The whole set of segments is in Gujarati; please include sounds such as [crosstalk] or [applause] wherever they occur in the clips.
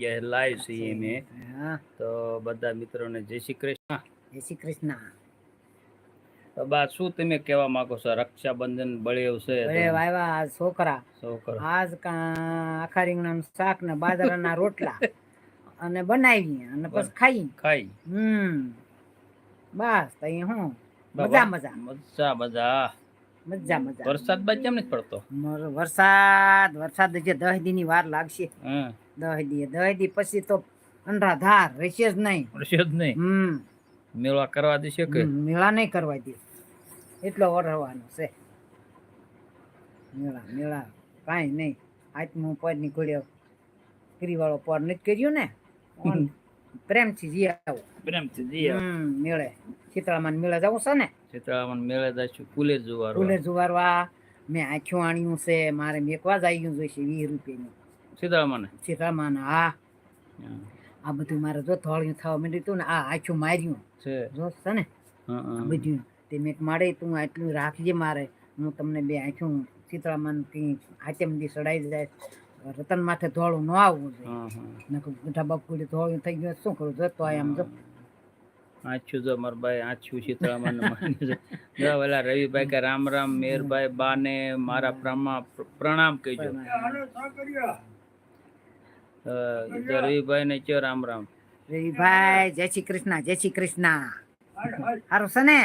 લાઈવ છીએ અમે તો બધા મિત્રોને જય શ્રી કૃષ્ણ. જય શ્રી કૃષ્ણ. બા શું તમે કહેવા માંગો છો? રક્ષાબંધન બળેવ છે અરે વાયવા આ છોકરા. છોકરો. આજ કા આખા રીંગણાનું શાક ને બાજરાના રોટલા અને બનાવી અને પછી ખાઈ ખાઈ. હમ. બસ તો અહીં હું? મજા મજા. મજા મજા. મજા મજા. વરસાદ બાદ કેમ નથી પડતો? વરસાદ વરસાદ જે દસ દિનની વાર લાગશે. હા દસ દી દહી દી પછી તો અંધાધાર રહેશે જ નહીં. રહેશે જ નહીં. હમ. મેળા કરવા દેશે કે? મેળા નહીં કરવા દે એટલો વરવાનો છે. મેળા મેળા કાંઈ નહીં. આત્મું પર નીકળ્યો. ફરીવાળો પર નથી કર્યું ને? પ્રેમથી જી આવું. પ્રેમથી જીએ હમ મેળે. શીતળામાં મેળા જવું છે ને? સીતારામન મેળે જઈશું ફૂલે જુવાર ફૂલે જુવારવા. મેં આંખ્યું આણ્યું છે મારે મેકવા જ આવી ગયું જોઈશે વીસ રૂપિયાનું. સીતારામને શીતળામાં હા. આ બધું મારે જો થોડું થવા માંડ્યું હતું ને આ આખ્યું માર્યું. છે. જો છે ને. બધું. તે મેં મારે તું આટલું રાખજે મારે. હું તમને બે આંખ્યું ચિત્રામાં કંઈ આચમ દી સડાઈ જાય રતન માથે ધોળું ન આવવું જોઈએ. નકર ગઢા બાપુડી ધોળું થઈ ગયું શું કરું? જોતો આય આમ જો. આછું જો મારા ભાઈ આછું સીતરામન માને જો ઓલા રવિભાઈ કે રામ રામ મેરભાઈ બાને મારા પ્રમા- પ્રણામ કહેજો. રવિભાઈ ને કયો રામ રામ? રવિભાઈ જય શ્રી કૃષ્ણ જય શ્રી કૃષ્ણ. સારું છે ને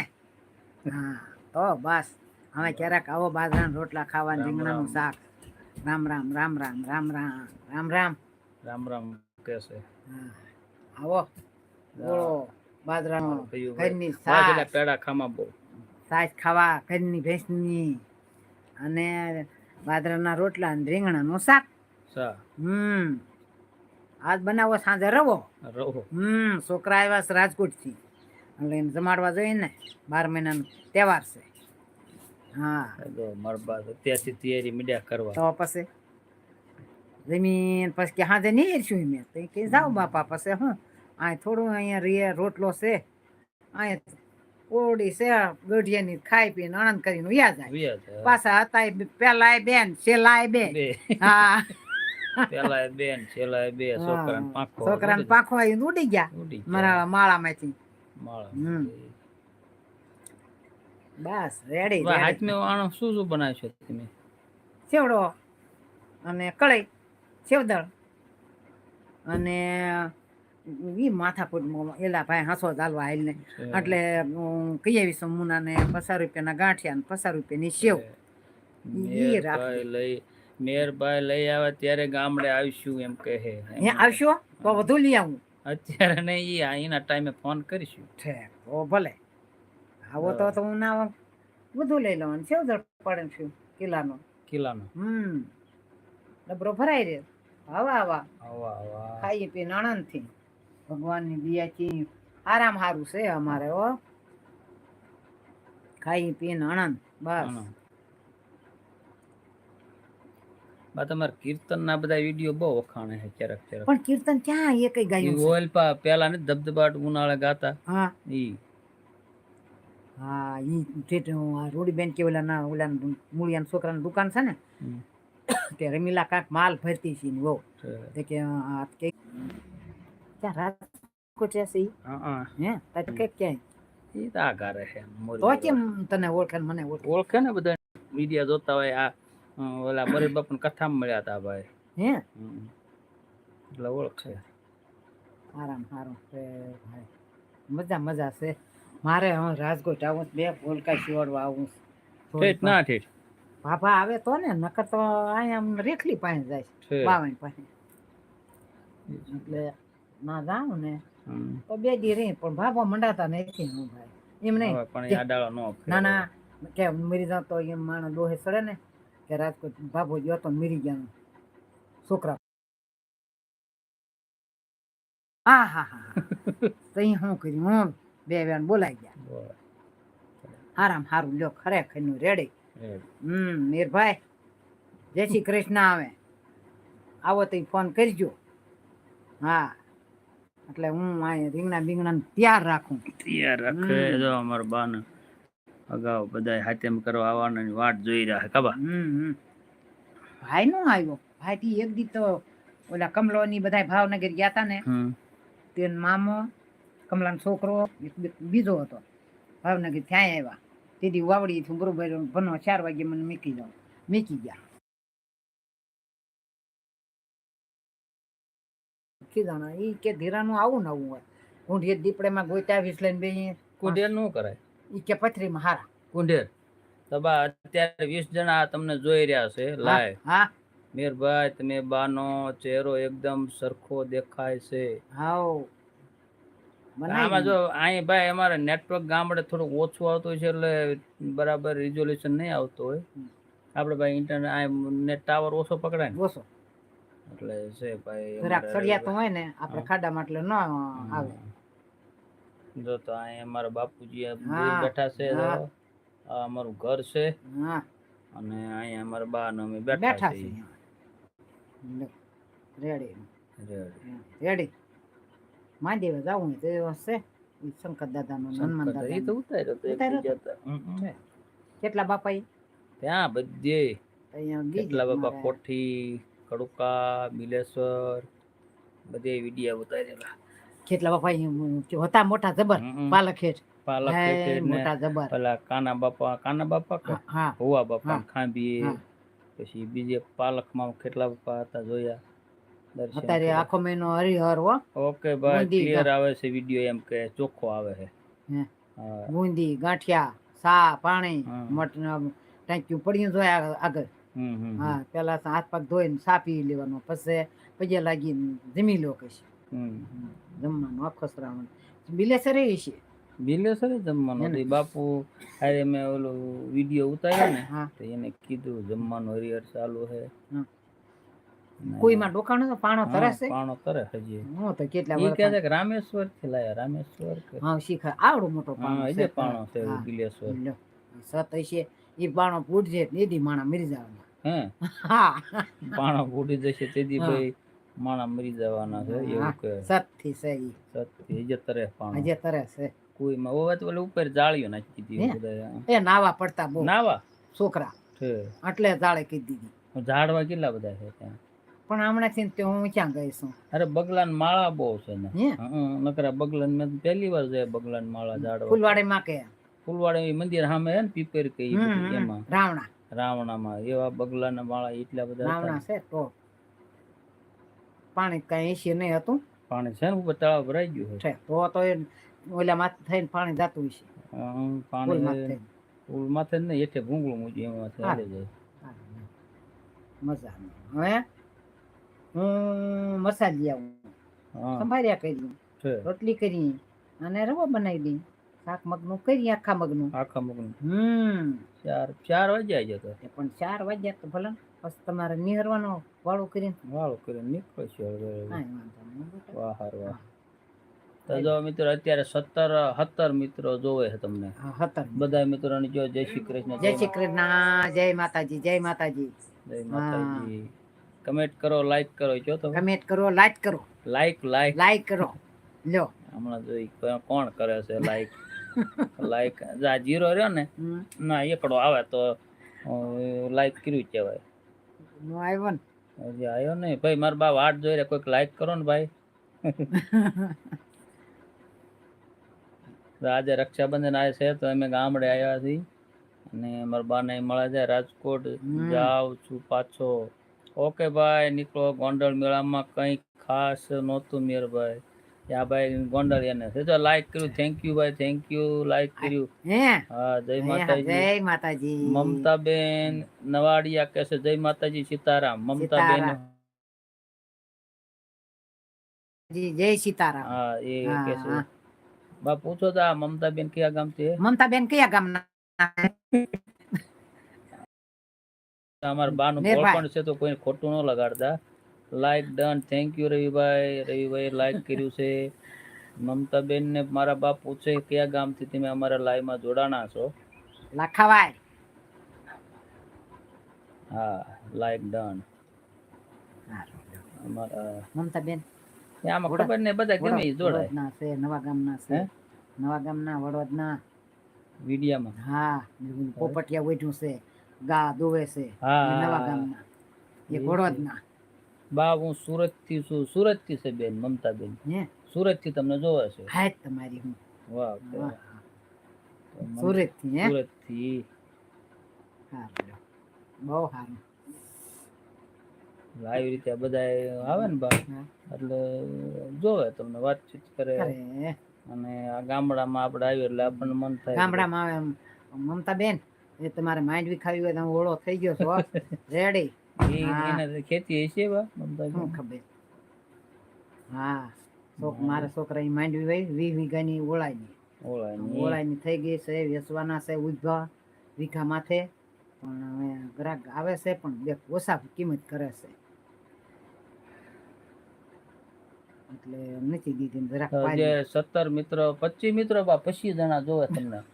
હા તો બસ. હવે ક્યારેક આવો બાજરાના રોટલા ખાવા રીંગણાનું શાક. રામ રામ રામ રામ રામ રામ રામ રામ. રામ રામ કેસે હા. આવો. બોલો બાજરાનો ઘરની? વાહ, પેડા ખામા બહુ. સાજ ખાવા ઘરની ભેંસની. અને બાજરાના રોટલા અને રીંગણાનું શાક. સા. હમ. આજ બનાવો સાંજે રવો. રવો. હમ છોકરા આવ્યા છે રાજકોટથી. એટલે એને જમાડવા જોઈએ ને બાર મહિનાનો તહેવાર છે. હા. જો મારા તૈયારી મીડિયા કરવા. તો પછી જમીન પછી કે હાજે નહીં છું મેં તો કે જાઓ બાપા પાસે હું. આ થોડું અહીંયા રે રોટલો છે. અહીંયા ઓડી છે ગઢિયાની ખાઈ પીને આનંદ કરીને વ્યા જાય. વ્યા છે. પાછા હતા પેલા બેન છેલ્લા બે. હા. પેલા એ બેન છેલ્લા એ બે છોકરાને પાંખો છોકરાને પાંખો આવીને ઉડી ગયા. મારા માળામાંથી. માળા. બસ રેડી હાથમાં આણો શું શું બનાવશો તમે? સેવડો અને કળઈ સેવદળ અને ઈ માથાકૂટ એલા ભાઈ હાંસો ચાલવા આવીને એટલે હું કહી આવીશ મુનાને પચાસ રૂપિયાના ગાંઠિયા ને પચાસ રૂપિયાની સેવ. ઈ રાખજો. લઈ મેરભાઈ લઈ આવે ત્યારે ગામડે આવીશું એમ કહે આવશો તો વધુ લઈ આવું. અત્યારે નહીં અહીંના ટાઈમે ફોન કરીશું. ઠેક ઓ ભલે. આવો તો તો હું ના બધું લઈ લવાનું. સેવદળ પડે છું કિલ્લાનો. કિલ્લાનો. હમ. ડબરો ભરાઈ રહ્યો. આવા આવા. આવા આવા. ખાઈએ પી આનંદથી ભગવાનની બિયાચી આરામ સારું છે અમારે ઓ ખાઈ પીને આનંદ બસ. બા તમારે કીર્તન ના બધા વીડિયો બહુ વખાણે છે ક્યારેક ક્યારેક. પણ કીર્તન ક્યાં એ કઈ ગાયું છે? ઓઇલ પા પેલા ને ધબધબાટ ઉનાળે ગાતા. હા. ઈ. હા ઈ આ રૂડીબેન કે ઓલા ના ઓલા મૂળિયાના છોકરાની દુકાન છે ને તે રમીલા કાંક માલ ભરતી છે વો તે કે આ કે ક્યાં રાજકોટ છે? હા, હા. હે તારે કે ક્યાંય? ઈ તો આ ગારે છે તો કેમ તને ઓળખે ને મને ઓળખે? ને બધા વીડિયો જોતા હોય આ ઓલા બરી બાપુ કથામાં મળ્યા હતા ભાઈ. હે. એટલે ઓળખે. આરામ સારું છે ભાઈ મજા મજા છે. મારે હવે રાજકોટ આવું બે ભૂલકા શિવડવા આવું ઠેઠ ના ઠેઠ. બાપા આવે તો ને નકર તો અહીંયા આમ રેખલી પાસે જાય. છે પાસે. એટલે ના જાઉં ને તો બે દી રહી પણ બાપા મંડાતા નથી હું ભાઈ. એમ નહીં ન ના ના કે મરી જાવ તો એમ માણસ દોહે સડે ને કે રાજકોટ ગયો તો મરી ગયા છોકરા. હા હા હા [laughs] તો અહીં શું કર્યું હું? બે બેન બોલાઈ ગયા. હારામ હારું લ્યો ખરેખરનું રેડી. હમ મીરભાઈ જય શ્રી કૃષ્ણ આવે. આવો તો ફોન કરજો. હા. એટલે હું અહીંયા રીંગણા બીંગણા તૈયાર રાખું. તૈયાર રાખે. જો અમારા બાને. અગાઉ બધા હાથેમ કરવા આવવાની વાટ જોઈ રહ્યા હમ ભાઈ નો આવ્યો. ભાઈ એક દી તો ઓલા કમલો ની બધા ભાવનગર ગયા હતા ને તેનો મામો કમલાનો છોકરો બીજો હતો. ભાવનગર ત્યાં આવ્યા. તેથી વાવડી થી બરોબર ભનો ચાર વાગે મને મૂકી જાઉં મીકી ગયા. કીધા એ કે ધીરાનું આવું ને આવું હોય. ઊંઢી દીપડેમાં ગોતા વિસલન બે કુંઢેરનું કરાય. ઈ કે પથરીમાં હારા. કુંઢેર. તબા અત્યારે વીસ જણા તમને જોઈ રહ્યા છે લાઈવ હા. મીરભાઈ તમે બાનો ચહેરો એકદમ સરખો દેખાય છે. હાવ આમાં જો અહીં ભાઈ અમારે નેટવર્ક ગામડે થોડુંક ઓછું આવતું હોય છે એટલે બરાબર રિઝોલ્યુશન નહીં આવતું હોય. આપણે ભાઈ ઇન્ટરનેટ આ નેટ ટાવર ઓછો પકડાય ને. ઓછો. એટલે છે ભાઈ જરાક સળિયા તો હોય ને આપણે ખાડામાં એટલે ન આવે. જો તો અહીંયા અમારા બાપુજી બેઠા છે આ અમારું ઘર છે. અને અહીંયા અમારા બા ને અમે બેઠા છે રેડી. રેડી. મહાદેવ જવું તો હશે શંકર દાદાનું હનુમાન દાદા તો ઉતાર્યો તો. કેટલા બાપા? ત્યાં બધે. અહીંયા કેટલા બાપા? કોઠી કડુકા બિલેશ્વર બધે વિડિયા ઉતારેલા કેટલા બાપા હતા મોટા જબર પાલક હેઠ. પાલક મોટા જબર. પેલા કાના બાપા કાના બાપા હોવા હા, બાપા ખાંભી પછી બીજે પાલકમાં કેટલા બાપા હતા જોયા? અત્યારે આખો મહિનો હરિહર હો. ઓકે ભાઈ ક્લિયર આવે છે વિડિયો એમ કે ચોખ્ખો આવે છે. બુંદી ગાંઠિયા સા પાણી. મટન ટાંક્યું પડ્યું જોયા આગળ. હા પેલા હાથ પગ ધોઈને સા પી લેવાનો. પછી પગે લાગીને જમી લો કશી જમવાનું આખો શ્રાવણ. બિલેસર છે. બિલેશ્વર જમવાનું હતું. બાપુ અરે મેં ઓલો વીડિયો ઉતાર્યો ને તો એને કીધું જમવાનું હરિહર ચાલુ છે કોઈમાં ડોકાણો તો પાણો તરસે પાણો તરે હજી. હું તો કેટલા વર્ષ કહે છે કે રામેશ્વરથી લાયા. રામેશ્વર હા શીખા. આવડો મોટો પાણો છે. પાણો છે બિલેશ્વર. સત છે એ પાણો પૂછજે દીદી માણા મરી જવાના હે. પાણો ફૂટી જશે તેથી ભાઈ માણા મરી જવાના છે એવું કે સત છે ઈ સત્ય જે તરે પાણી હજે તરે છે. કોઈ માં ઓવે તો ઉપર જાળીઓ નાખી? દીધી બધા એ નાવા પડતા બહુ. નાવા? છોકરા. એટલે જાળે કીધી દીધી. ઝાડવા કેટલા બધા છે ત્યાં? પણ હમણાંથી તે હું ક્યાં ગઈ છું? અરે બગલાન માળા બહુ છે ને. નકરા બગલાન મેં પહેલી વાર જોયા બગલાન માળા ઝાડવા. ફૂલવાડી માં કે? ફૂલવાડી મંદિર સામે હે ને પીપર કઈ. એમાં. રાવણા. રાવણામાં. એવા બગલાના માળા એટલા બધા રાવણા છે? તો. પાણી કઈ એસી નહીં હતું. પાણી છે ને ઉપર તળાવ ભરાઈ ગયું છે તો તો એ ઓલા માથે થઈને પાણી જાતું હશે. પાણી માથે માથે ને હેઠે ભૂંગળું મૂક્યું એમાં હા. જાય. મજા હવે હું મસાલી આવું. સંભાળ્યા કરી. રોટલી કરી અને રવો બનાવી દઈ. શાક મગનું કરી આખા મગનું. આખા મગનું. હમ. ચાર ચાર વાગ્યા જતો. તો પણ ચાર વાગ્યા તો ભલે. પછી તમારે નિહરવાનો વાળું કરીને વાળું કરીને નીકળે છે હવે. કાંઈ વાંધો નહીં બેટા. વાહ વાહ તો જો મિત્રો અત્યારે સત્તર સત્તર મિત્રો જોવે છે તમને. હતા બધા મિત્રોને જો જય શ્રી કૃષ્ણ જય શ્રી કૃષ્ણ. જય માતાજી જય માતાજી. જય માતાજી. કમેન્ટ કરો લાઈક કરો જો તો કમેન્ટ કરો લાઈક કરો. Like like. લાઈક કરો. લ્યો હમણાં જોઈ કોણ કરે છે લાઈક? [laughs] લાઈક. આ જીરો રહ્યો ને? ના એકડો આવે તો લાઈક કર્યું કહેવાય. નો આવ્યો ને. હજી આવ્યો નહીં. ભાઈ મારા બા વાટ જોઈ રહ્યા. કોઈક લાઈક કરો ને ભાઈ. [laughs] આજે રક્ષાબંધન આવે છે તો અમે ગામડે આવ્યા છીએ. અને મારા બાને મળે છે રાજકોટ. જાઉં છું પાછો. ઓકે ભાઈ નીકળો. ગોંડલ મેળામાં કંઈ ખાસ નહોતું મેરભાઈ યા ભાઈ ગોંડલિયાને છે તો લાઈક કર્યું થેન્ક યુ ભાઈ થેન્ક યુ લાઈક કર્યું. હે? હા જય માતાજી. જય માતાજી. મમતાબેન નવાડિયા કહે છે જય માતાજી સીતારામ. મમતાબેન. જી જય સીતારામ. હા એ હા, છે. બા પૂછો તો આ મમતાબેન કયા ગામ છે મમતાબેન કયા ગામના? અમારા બાનું પણ છે તો કોઈ ખોટું ન લગાડતા. લાઈક ડન થેન્ક યુ રવિભાઈ. રવિભાઈ લાઈક કર્યું છે. મમતાબેન ને મારા બાપ પૂછે કયા ગામથી તમે અમારા લાઈવમાં જોડાણા છો? લખાવાય હા લાઈક ડન અમારા મમતાબેન. આમાં ખબર ને બધા ગમે ઈ જોડાય? ના છે નવા ગામના છે? નવા ગામના વડોદના. વિડિયામાં? હા પોપટિયા ઉઠ્યું છે ગા દોવે છે હા. નવા ગામના. એ. વડોદના બા હું સુરતથી છું. સુરતથી છે બેન મમતા બેન હે? સુરતથી તમને જોવે છે. હા તમારી હું. વાહ વાહ. સુરતથી હે? સુરતથી બહુ સારું આવી રીતે બધા આવે ને બા? એટલે જોવે તમને વાતચીત કરે. અને આ ગામડામાં આપણે આવીએ એટલે આપણને મન થાય. ગામડામાં આવે મમતા બેન એ તમારે માઇન્ડ વિખાવી હોય તો ઓળો થઈ ગયો છો રેડી [laughs] ઈ એને ખેતી હશે બા મમતા ખબર? હા છોક મારા છોકરા વી વી વીઘાની ઓળાની. ઓળાની થઈ ગઈ છે વેચવાના છે ઊભા વીઘા માથે. પણ હવે ગ્રાહક આવે છે પણ બે ઓછા કિંમત કરે છે. એટલે નથી દીધી જરાક જે સત્તર મિત્રો પચીસ મિત્રો બા પચીસ જણા જોવે તમને. [laughs]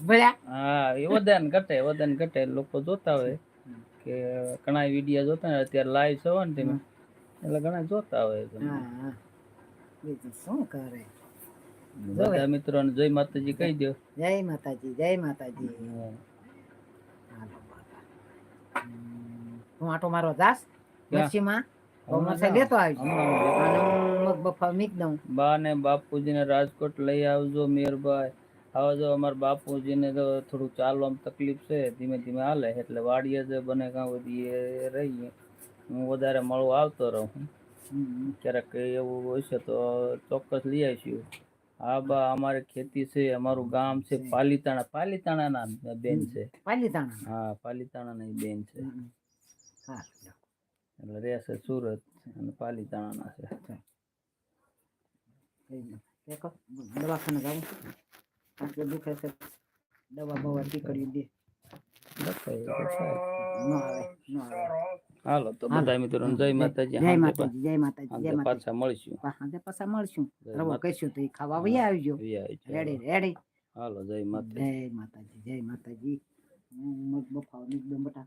ભળ્યા હા એ વદાન ઘટે વદન ઘટે લોકો જોતા હોય. કે ઘણા વીડિયો જોતા ને અત્યારે લાઈવ છે ને તમે. એટલે ઘણા જોતા હોય. હા હા. શું કરે? બધા મિત્રોને જય માતાજી કહી દો જય માતાજી જય માતાજી. તું આટો મારો જાસ? મચ્છીમાં તો હમણાં મસાઈ લેતો આવજો. હમણાં હું લેતો અને હું મગ બફા મીક દઉં. બા ને રાજકોટ લઈ આવજો મેરભાઈ. આવજો અમારા બાપુજીને તો થોડું ચાલવામાં તકલીફ છે ધીમે ધીમે હાલે. એટલે વાડીએ જે બને કાં બધી એ રહીએ. હું વધારે મળવા આવતો રહું. ક્યારેક કંઈ એવું હશે તો ચોક્કસ લઈ આવીશું. હા બા અમારે ખેતી છે અમારું ગામ છે પાલીતાણા. પાલીતાણાના બેન છે. પાલીતાણા. હા પાલીતાણાની બેન છે. એટલે રહેશે સુરત અને પાલીતાણાના છે. દવાખાને જાઉં. આટલું દુખે છે દવા બવા કરી દે. લખાય તો થાય. ન આવે ન આવે. હાલો તો બધા મિત્રો જય માતાજી. જય માતાજી જય માતાજી જય માતાજી. પાછા મળશું. પાછા પાછા મળશું. રવો કહીશું તો એ ખાવા વહી આવજો. રેડી રેડી હાલો જય માતાજી. જય માતાજી જય માતાજી. મગ બફાવ નીકળું બટા.